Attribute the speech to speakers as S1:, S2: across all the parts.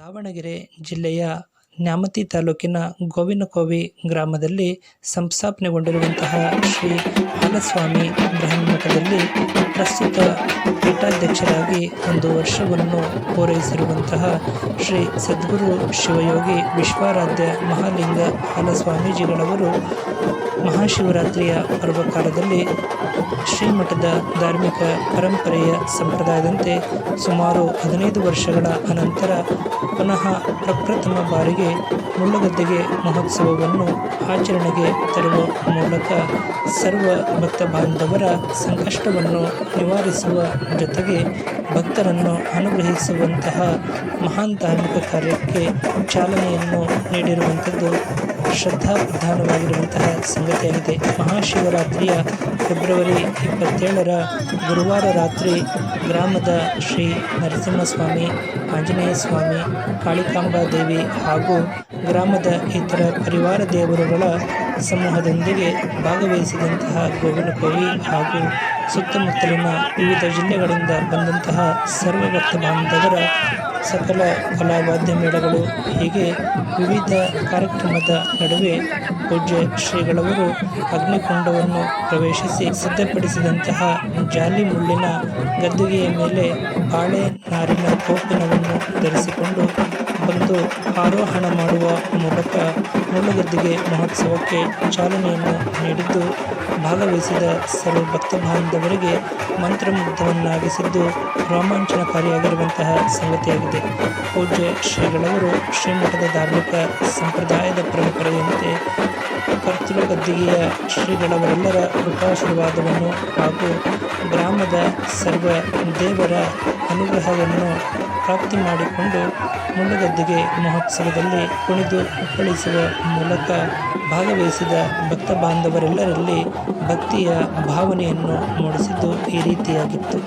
S1: ದಾವಣಗೆರೆ ಜಿಲ್ಲೆಯ ನ್ಯಾಮತಿ ತಾಲೂಕಿನ ಗೋವಿನಕೋವಿ ಗ್ರಾಮದಲ್ಲಿ ಸಂಸ್ಥಾಪನೆಗೊಂಡಿರುವಂತಹ ಶ್ರೀ ಹಾಲಸ್ವಾಮಿ ಬ್ರಹ್ಮಮಠದಲ್ಲಿ ಪ್ರಸ್ತುತ ಪೀಠಾಧ್ಯಕ್ಷರಾಗಿ ಒಂದು ವರ್ಷವನ್ನು ಪೂರೈಸಿರುವಂತಹ ಶ್ರೀ ಸದ್ಗುರು ಶಿವಯೋಗಿ ವಿಶ್ವಾರಾಧ್ಯ ಮಹಾಲಿಂಗ ಹಾಲಸ್ವಾಮೀಜಿಗಳವರು ಮಹಾಶಿವರಾತ್ರಿಯ ಪರ್ವಕಾಲದಲ್ಲಿ ಶ್ರೀಮಠದ ಧಾರ್ಮಿಕ ಪರಂಪರೆಯ ಸಂಪ್ರದಾಯದಂತೆ ಸುಮಾರು ಹದಿನೈದು ವರ್ಷಗಳ ಅನಂತರ ಪುನಃ ಪ್ರಪ್ರಥಮ ಬಾರಿಗೆ ಮುಳ್ಳಗದ್ದೆಗೆ ಮಹೋತ್ಸವವನ್ನು ಆಚರಣೆಗೆ ತರುವ ಮೂಲಕ ಸರ್ವ ಭಕ್ತ ಬಾಂಧವರ ಸಂಕಷ್ಟವನ್ನು ನಿವಾರಿಸುವ ಜೊತೆಗೆ ಭಕ್ತರನ್ನು ಅನುಗ್ರಹಿಸುವಂತಹ ಮಹಾನ್ ಧಾರ್ಮಿಕ ಕಾರ್ಯಕ್ಕೆ ಚಾಲನೆಯನ್ನು ನೀಡಿರುವಂಥದ್ದು ಶ್ರದ್ಧಾ ಪ್ರಧಾನವಾಗಿರುವಂತಹ ಸಂಗತಿಯಾಗಿದೆ. ಮಹಾಶಿವರಾತ್ರಿಯ ಫೆಬ್ರವರಿ ಇಪ್ಪತ್ತೇಳರ ಗುರುವಾರ ರಾತ್ರಿ ಗ್ರಾಮದ ಶ್ರೀ ನರಸಿಂಹಸ್ವಾಮಿ, ಆಂಜನೇಯ ಸ್ವಾಮಿ, ಕಾಳಿಕಾಂಬಾ ದೇವಿ ಹಾಗೂ ಗ್ರಾಮದ ಇತರ ಪರಿವಾರ ದೇವರುಗಳ ಸಮೂಹದೊಂದಿಗೆ ಭಾಗವಹಿಸಿದಂತಹ ಗೋವಿನಕೋವಿ ಹಾಗೂ ಸುತ್ತಮುತ್ತಲಿನ ವಿವಿಧ ಜಿಲ್ಲೆಗಳಿಂದ ಬಂದಂತಹ ಸರ್ವ ಭಕ್ತ ಬಾಂಧವರ ಸಕಲ ಕಲಾವಾದ್ಯ ಮೇಳಗಳು, ಹೀಗೆ ವಿವಿಧ ಕಾರ್ಯಕ್ರಮದ ನಡುವೆ ಪೂಜ್ಯ ಶ್ರೀಗಳವರು ಅಗ್ನಿಕುಂಡವನ್ನು ಪ್ರವೇಶಿಸಿ ಸಿದ್ಧಪಡಿಸಿದಂತಹ ಜಾಲಿ ಮುಳ್ಳಿನ ಗದ್ದುಗೆಯ ಮೇಲೆ ಬಾಳೆ ನಾರಿನ ಕೋಪಿನವನ್ನು ಧರಿಸಿಕೊಂಡು ಬಂದು ಆರೋಹಣ ಮಾಡುವ ಮೂಲಕ ಮುಳ್ಳುಗದ್ದಿಗೆ ಮಹೋತ್ಸವಕ್ಕೆ ಚಾಲನೆಯನ್ನು ನೀಡಿದ್ದು ಭಾಗವಹಿಸಿದ ಸರ್ವ ಭಕ್ತ ಬಾಂಧವರಿಗೆ ಮಂತ್ರಮುಗ್ಧವನ್ನಾಗಿಸಿದ್ದು ರೋಮಾಂಚನಕಾರಿಯಾಗಿರುವಂತಹ ಸಂಗತಿಯಾಗಿದೆ. ಪೂಜ್ಯ ಶ್ರೀಗಳವರು ಶ್ರೀಮಠದ ಧಾರ್ಮಿಕ ಸಂಪ್ರದಾಯದ ಪರಂಪರೆಯಂತೆ ಕರ್ತೃ ಗದ್ದಿಗೆಯ ಶ್ರೀಗಳವರೆಲ್ಲರ ಕೃಪಾಶೀರ್ವಾದವನ್ನು ಹಾಗೂ ಗ್ರಾಮದ ಸರ್ವ ದೇವರ ಅನುಗ್ರಹವನ್ನು ಪ್ರಾಪ್ತಿ ಮಾಡಿಕೊಂಡು ಮುಂಡಗದ್ದಿಗೆ ಮಹೋತ್ಸವದಲ್ಲಿ ಕುಣಿದು ಕುಪ್ಪಳಿಸುವ ಮೂಲಕ ಭಾಗವಹಿಸಿದ ಭಕ್ತ ಬಾಂಧವರೆಲ್ಲರಲ್ಲಿ ಭಕ್ತಿಯ ಭಾವನೆಯನ್ನು ಮೂಡಿಸಿದ್ದು ಈ ರೀತಿಯಾಗಿತ್ತು.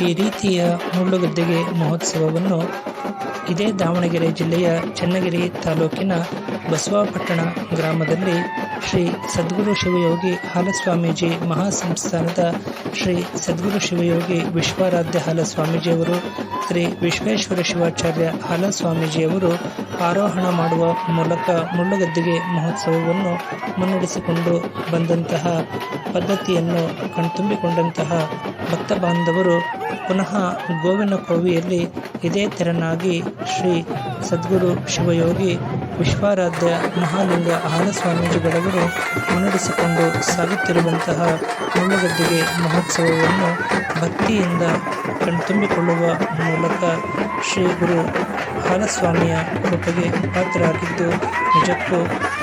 S1: ಈ ರೀತಿಯ ಮುಳ್ಳುಗದ್ದೆಗೆ ಮಹೋತ್ಸವವನ್ನು ಇದೇ ದಾವಣಗೆರೆ ಜಿಲ್ಲೆಯ ಚನ್ನಗಿರಿ ತಾಲೂಕಿನ ಬಸವಾಪಟ್ಟಣ ಗ್ರಾಮದಲ್ಲಿ ಶ್ರೀ ಸದ್ಗುರು ಶಿವಯೋಗಿ ಹಾಲಸ್ವಾಮೀಜಿ ಮಹಾಸಂಸ್ಥಾನದ ಶ್ರೀ ಸದ್ಗುರು ಶಿವಯೋಗಿ ವಿಶ್ವಾರಾಧ್ಯ ಹಾಲಸ್ವಾಮೀಜಿಯವರು, ಶ್ರೀ ವಿಶ್ವೇಶ್ವರ ಶಿವಾಚಾರ್ಯ ಹಾಲಸ್ವಾಮೀಜಿಯವರು ಆರೋಹಣ ಮಾಡುವ ಮೂಲಕ ಮುಳ್ಳುಗದ್ದಿಗೆ ಮಹೋತ್ಸವವನ್ನು ಮುನ್ನಡೆಸಿಕೊಂಡು ಬಂದಂತಹ ಪದ್ಧತಿಯನ್ನು ಕಣ್ತುಂಬಿಕೊಂಡಂತಹ ಭಕ್ತ ಬಾಂಧವರು ಪುನಃ ಗೋವಿನ ಕೋವಿಯಲ್ಲಿ ಇದೇ ತೆರನಾಗಿ ಶ್ರೀ ಸದ್ಗುರು ಶಿವಯೋಗಿ ವಿಶ್ವಾರಾಧ್ಯ ಮಹಾಲಿಂಗ ಹಾಲಸ್ವಾಮೀಜಿಗಳವರು ಮುನ್ನಡೆಸಿಕೊಂಡು ಸಾಗುತ್ತಿರುವಂತಹ ಮುಳ್ಳುಗದ್ದೆಗೆ ಮಹೋತ್ಸವವನ್ನು ಭಕ್ತಿಯಿಂದ ಕಣ್ತುಂಬಿಕೊಳ್ಳುವ ಮೂಲಕ ಶ್ರೀ ಗುರು ಹಾಲಸ್ವಾಮಿಯ ಕೃಪೆಗೆ ಪಾತ್ರರಾಗಿದ್ದು, ನಿಜಕ್ಕೂ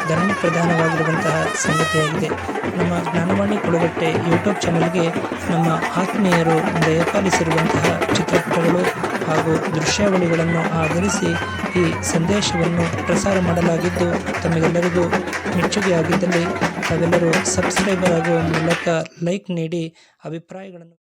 S1: ಧರ್ಮ ಪ್ರಧಾನವಾಗಿರುವಂತಹ ಸಂಗತಿಯಾಗಿದೆ. ನಮ್ಮ ಜ್ಞಾನವಾಣಿ ಕೊಡುಗಟ್ಟೆ ಯೂಟ್ಯೂಬ್ ಚಾನಲ್ಗೆ ನಮ್ಮ ಆತ್ಮೀಯರು ದಯಪಾಲಿಸಿರುವಂತಹ ಚಿತ್ರಪಟಗಳು ಹಾಗೂ ದೃಶ್ಯಾವಳಿಗಳನ್ನು ಆಧರಿಸಿ ಈ ಸಂದೇಶವನ್ನು ಪ್ರಸಾರ ಮಾಡಲಾಗಿದ್ದು ತಮಗೆಲ್ಲರಿಗೂ ಮೆಚ್ಚುಗೆಯಾಗಿದ್ದಲ್ಲಿ ತಾವೆಲ್ಲರೂ ಸಬ್ಸ್ಕ್ರೈಬರ್ ಆಗುವ ಮೂಲಕ ಲೈಕ್ ನೀಡಿ ಅಭಿಪ್ರಾಯಗಳನ್ನು